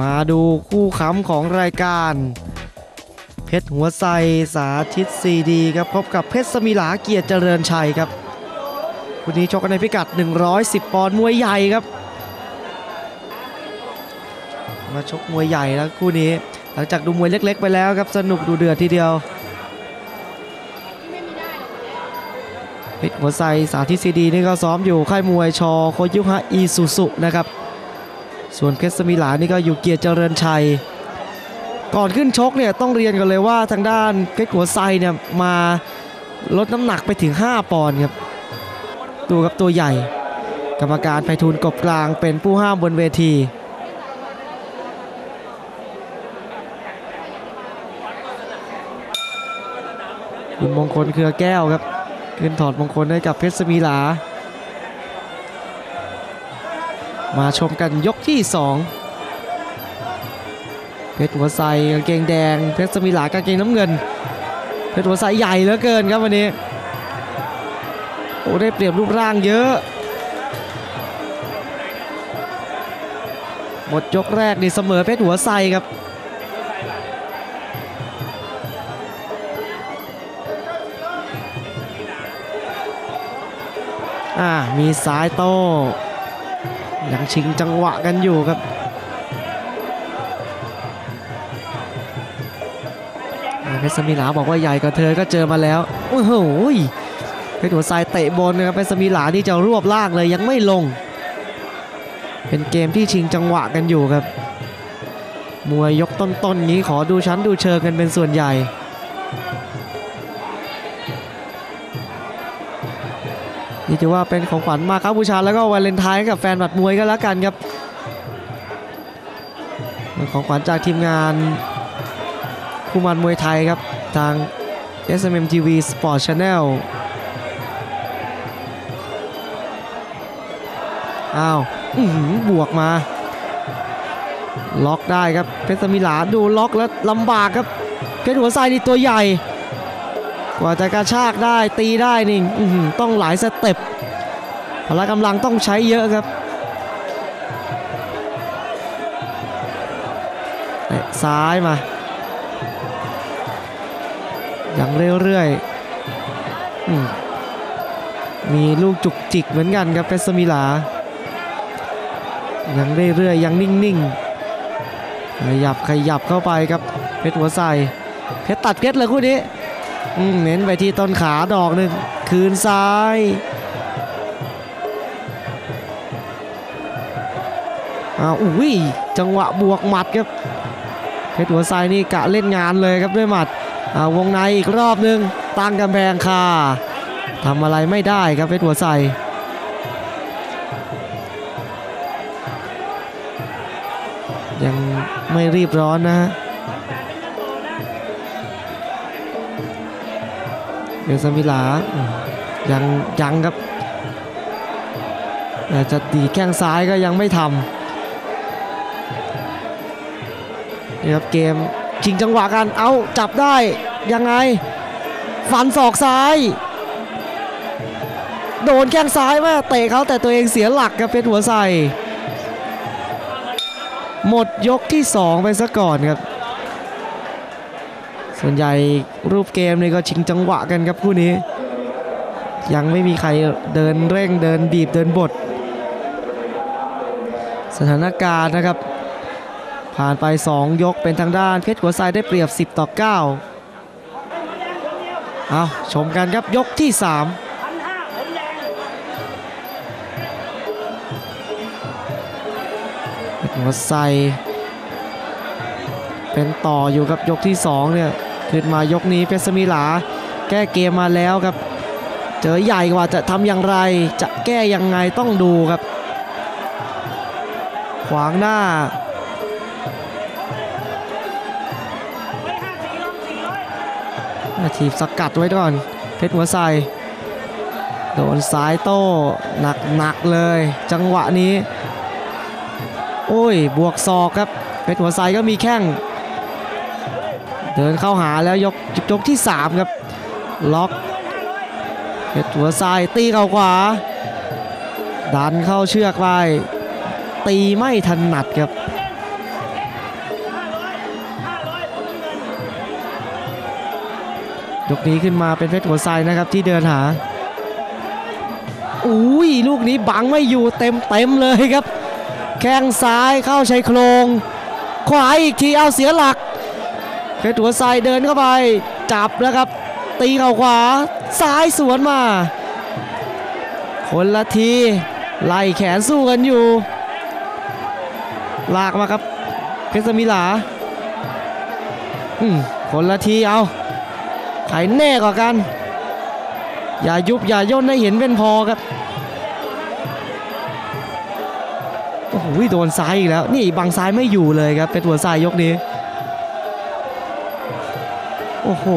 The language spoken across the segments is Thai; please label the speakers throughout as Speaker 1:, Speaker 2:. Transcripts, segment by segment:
Speaker 1: มาดูคู่ค้ำของรายการ เพชรหัวไซสาธิตซีดีครับพบกับเพชรสมิลาเกียรติเจริญชัยครับคู่นี้ชกกันในพิกัด 110 ปอนด์มวยใหญ่ครับ มาชกมวยใหญ่แล้วคู่นี้หลังจากดูมวยเล็ก ๆ ไปแล้วครับสนุกดูเดือดทีเดียวเพชรหัวไซสาธิตซีดีนี่ก็ซ้อมอยู่ค่ายมวยชอโคยุฮะอีสุสุนะครับ ส่วนเพชรสมิลานี่ก็อยู่เกียรติเจริญชัย ก่อนขึ้นชกเนี่ยต้องเรียนกันเลยว่าทางด้านเพชรหัวไซเนี่ยมาลดน้ำหนักไปถึง 5 ปอนด์ครับดูครับตัวใหญ่ กรรมการไพฑูรย์กบกลางเป็นผู้ห้ามบนเวทีคุณมงคลเครือแก้วครับขึ้นถอดมงคลให้กับเพชรสมิลา มาชมกันยกที่ 2 เพชรหัวไซกางเกงแดง เพชรสมิลากางเกงน้ำเงิน เพชรหัวไซใหญ่เหลือเกินครับวันนี้ โอ้ได้เปรียบรูปร่างเยอะ หมดยกแรกนี่เสมอเพชรหัวไซครับอ่ามีสายโต้ ยังชิงจังหวะกันอยู่ครับเพชรสมิลาบอกว่าใหญ่กว่าเธอก็เจอมาแล้ว โอ้โหเพชรหัวทรายเตะบนนะครับเพชรสมิลานี่จะรวบล่างเลยยังไม่ลง เป็นเกมที่ชิงจังหวะกันอยู่ครับ มวยยกต้นๆนี้ขอดูชั้นดูเชิงกันเป็นส่วนใหญ่ นี่ถือว่าเป็นของขวัญมาครับบูชาแล้วก็วาเลนไทน์กับแฟนบัดมวยก็แล้วกันครับของขวัญจากทีมงานคู่มันมวยไทยครับทาง SMM TV Sport Channel อ้าวบวกมา ล็อกได้ครับเพชรสมิลาดูล็อกแล้วลำบากครับเพชรหัวไซนี่ตัวใหญ่ กว่าจะกระชากได้ตีได้นี่ต้องหลายสเต็ปพละกำลังต้องใช้เยอะครับซ้ายมาอย่างเรื่อยๆมีลูกจุกจิกเหมือนกันครับเพชรสมิลายังเรื่อยๆยังนิ่งๆขยับขยับเข้าไปครับเพชรหัวใสเพชรตัดเพชรเลยคู่นี้ เน้นไปที่ต้นขาดอกหนึ่งคืนซ้ายอ้าวอุ้ยจังหวะบวกหมัดครับเพชรหัวไซนี่กะเล่นงานเลยครับด้วยหมัดอ่าวงในอีกรอบหนึงตั้งกำแพงคาทำอะไรไม่ได้ครับเพชรหัวไซยังไม่รีบร้อนนะฮะ เดลซามิลายังยังครับแต่จะดีแข้งซ้ายก็ยังไม่ทำนี่ครับเกมชิงจังหวะกันเอาจับได้ยังไง ฟันศอกซ้าย โดนแข้งซ้ายมาเตะเขาแต่ตัวเองเสียหลักครับเพชรหัวใส่หมดยกที่ 2 ไปซะก่อนครับ ส่วนใหญ่รูปเกมนี่ก็ชิงจังหวะกันครับคู่นี้ ยังไม่มีใครเดินเร่งเดินบีบเดินบดสถานการณ์นะครับ ผ่านไป 2 ยกเป็นทางด้านเพชรหัวไซได้เปรียบ 10 ต่อ 9 เอาชมกันครับยกที่3เพชรหัวไซเป็นต่ออยู่ครับยกที่ 2 เนี่ย ขึ้นมายกนี้เพชรสมิลา แก้เกมมาแล้วครับ เจอใหญ่กว่าจะทำอย่างไร จะแก้ยังไงต้องดูครับ ขวางหน้าทีบสกัดไว้ก่อน เพชรหัวไซโดนซ้ายโต้หนักๆเลย จังหวะนี้ โอ้ยบวกศอกครับ เพชรหัวไซก็มีแข้ง เดินเข้าหาแล้วยกยกที่ 3 ครับ ล็อกเพตตัวซ้ายตีเข่าขวา ดันเข้าเชือกไป ตีไม่ถนัดครับยกนี้ขึ้นมาเป็นเพชรหัวไซนะครับที่เดินหา อุ้ยลูกนี้บังไม่อยู่เต็มเต็มเลยครับ แข้งซ้ายเข้าชายโครง ขวาอีกทีเอาเสียหลัก เพชรหัวไซเดินเข้าไป จับแล้วครับ ตีเข่าขวา ซ้ายสวนมา คนละที ไล่แขนสู้กันอยู่ ลากมาครับ เพชรสมิลาอืมคนละทีเอาใครแน่กว่ากัน อย่ายุบอย่าย่นให้เห็นเป็นพอครับโอ้โหโดนซ้ายอีกแล้ว นี่บังซ้ายไม่อยู่เลยครับเป็นหัวซ้ายยกนี้ อ้โห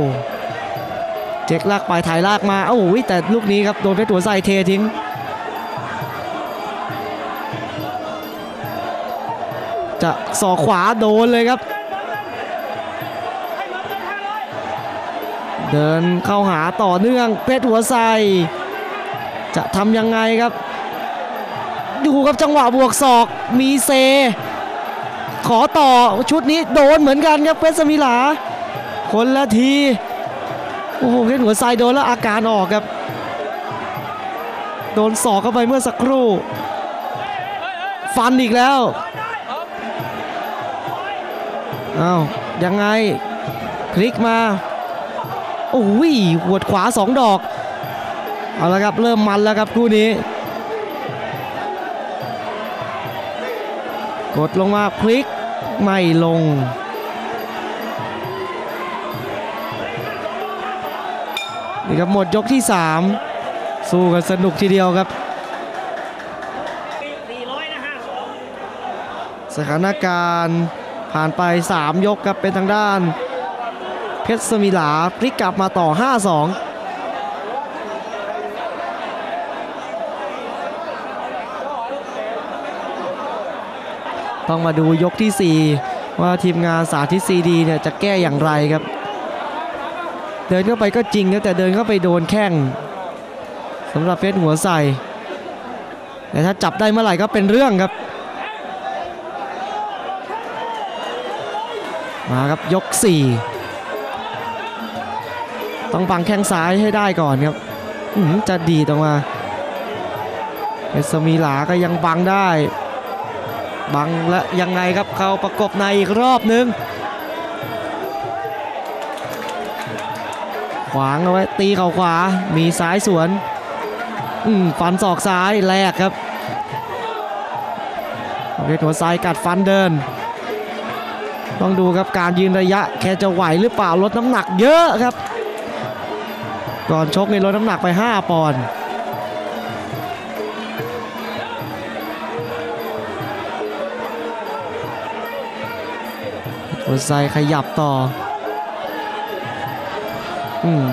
Speaker 1: เจ็กลากไปถ่ายลากมาโอ้โหแต่ลูกนี้ครับโดนเพชรหัวไซเททิ้งจะสอกขวาโดนเลยครับ เดินเข้าหาต่อเนื่องเพชรหัวไซจะทำยังไงครับ ดูครับจังหวะบวกศอกมีเซ ขอต่อชุดนี้โดนเหมือนกันครับเพชรสมิลา คนละที โอ้โหเพชรหัวไซโดนแล้วอาการออกครับ โดนศอกเข้าไปเมื่อสักครู่ ฟันอีกแล้วอ้าวยังไงคลิกมา โอ้ยหัวดขวาสองดอก เอาละครับเริ่มมันแล้วครับคู่นี้ กดลงมาพลิกไม่ลง นี่ครับหมดยกที่ 3 สู้กันสนุกทีเดียวครับ สถานการณ์ผ่านไป 3 ยกครับเป็นทางด้าน เพชรสมิลาพลิกกลับมาต่อ 5-2ต้องมาดูยกที่ 4 ว่าทีมงานสาธิตซีดีเนี่ยจะแก้อย่างไรครับ เดินเข้าไปก็จริงนะแต่เดินเข้าไปโดนแข้งสำหรับเพชรหัวใส่แต่ถ้าจับได้เมื่อไหร่ก็เป็นเรื่องครับ มาครับยก 4 ต้องบังแข้งซ้ายให้ได้ก่อนครับอื้อหือจะดีตรงมาเพชรสมีหลาก็ยังบังได้ บังและยังไงครับเขาประกบในอีกรอบนึง ขวางเอาไว้ตีเข่าขวา มีซ้ายสวน อืมฟันศอกซ้ายแลกครับเพชรหัวซ้ายกัดฟันเดิน ต้องดูครับการยืนระยะ แค่จะไหวหรือเปล่าลดน้ำหนักเยอะครับ ก่อนชกในลดน้ำหนักไป 5 ปอนด์หัวไซขยับต่อ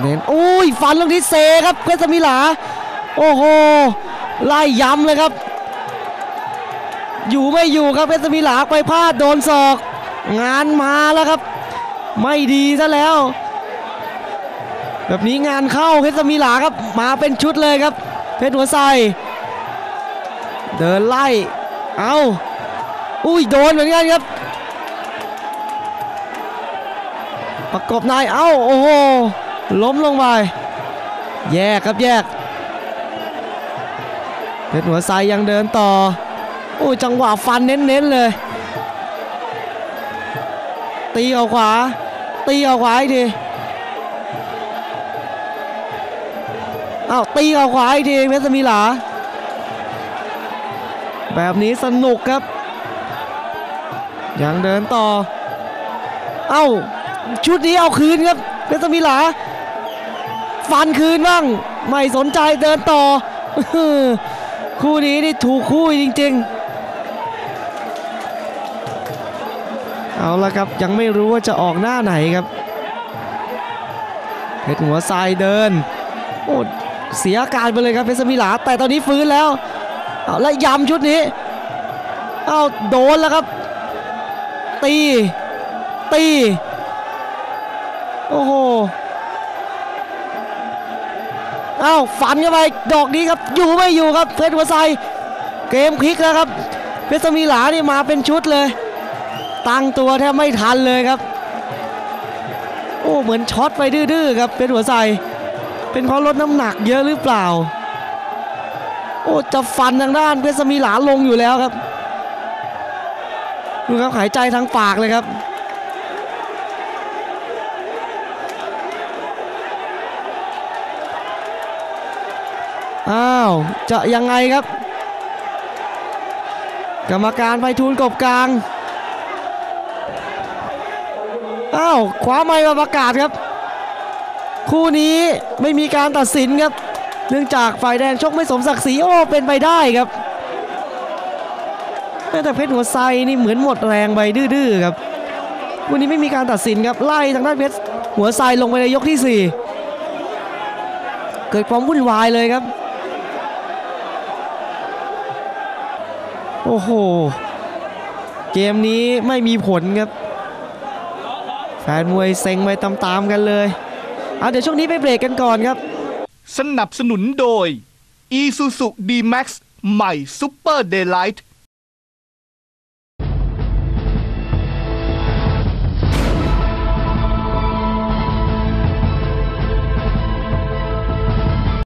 Speaker 1: เน้นโอ้ยฟันลูกนี้เซครับเพชรสมิลา โอ้โหไล่ย้ำเลยครับ อยู่ไม่อยู่ครับเพชรสมิลาไปพลาดโดนศอก งานมาแล้วครับ ไม่ดีซะแล้ว แบบนี้งานเข้าเพชรสมิลาครับมาเป็นชุดเลยครับ เพชรหัวไซเดินไล่ เอาอุ้ยโดนเหมือนกันครับประกบนาย เอ้า โอ้โห ล้มลงไป แยกครับแยก เพชรหัวไซยังเดินต่อโอ้ยจังหวะฟันเน้นๆเลย ตีเอาขวา ตีเอาขวาอีกทีเอ้าตีเอาขวาอีกทีเพชรสมิลา แบบนี้สนุกครับ ยังเดินต่อ เอ้าชุดนี้เอาคืนครับเพชรสมิลา ฟันคืนบ้างไม่สนใจเดินต่อ คู่นี้นี่ถูกคู่จริง ๆ เอาละครับยังไม่รู้ว่าจะออกหน้าไหนครับเพชรหัวทรายเดินโอ้เสียอาการไปเลยครับเพชรสมิลาแต่ตอนนี้ฟื้นแล้วเอาและยำชุดนี้เอาโดนแล้วครับ ตี ตี โอ้โห อ้าฟันเข้าไปดอกนี้ครับอยู่ไม่อยู่ครับเพชรหัวไซเกมพลิกแล้วครับเพชรสมีหลานี่มาเป็นชุดเลย ตั้งตัวแทบไม่ทันเลยครับ โอ้เหมือนช็อตไปดื้อๆครับเป็นหัวใสเป็นเพราะลดน้ำหนักเยอะหรือเปล่า โอ้จะฟันทางด้านเพชรสมีหลาลงอยู่แล้วครับดูครับหายใจทางปากเลยครับ อ้าวจะยังไงครับ กรรมการไพฑูรย์กบกลางอ้าวคว้าไม้มาประกาศครับ คู่นี้ไม่มีการตัดสินครับ เนื่องจากฝ่ายแดงชกไม่สมศักดิ์ศรีโอ้เป็นไปได้ครับแต่เพชรหัวไซนี่เหมือนหมดแรงไปดื้อๆครับคู่นี้ไม่มีการตัดสินครับไล่ทางด้านเพชรหัวไซลงไปในยกที่สี่เกิดความวุ่นวายเลยครับ โอ้โห เกมนี้ไม่มีผลครับ แฟนมวยเซ็งไปตามๆกันเลยเอาเดี๋ยวช่วงนี้ไปเบรกกันก่อนครับ
Speaker 2: สนับสนุนโดย Isuzu D-Max ใหม่ Super Daylight